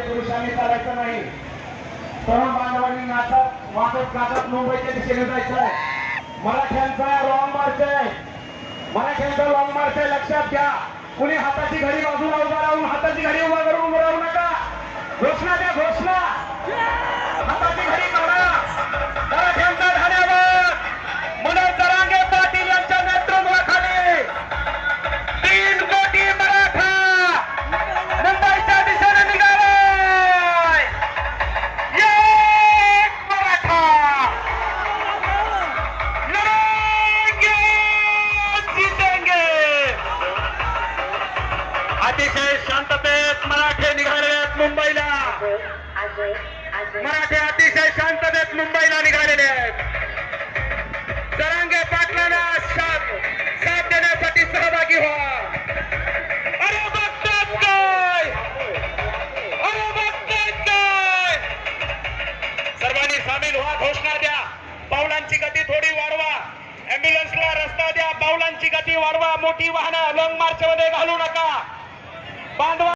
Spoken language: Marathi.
पुरुषांनी चालायचं नाही तरुण बांधवांनी नाचत वाटत नाचत मुंबईच्या दिशेने जायचं आहे मराठ्यांचा रॉंग मार्च आहे. मराठ्यांचा लॉंग मार्च आहे. लक्षात घ्या. कुणी हाताची घडी बाजूला उभा राहून हाताची घडी उभा अतिशय शांततेत मराठे निघालेले आहेत मुंबईला. मराठे अतिशय शांततेत मुंबईला निघालेले आहेत जरांगे पाटलांना साथ साथ देण्यासाठी सहभागी व्हा. अरे बघतात काय? अरे बघतात काय? सर्वांनी सामील व्हा घोषणा द्या. पावलांची गती थोडी वाढवा. अँब्युलन्सला रस्ता द्या. पावलांची गती वाढवा. मोठी वाहनं लॉंग मार्च मध्ये घालू नका. बांधवा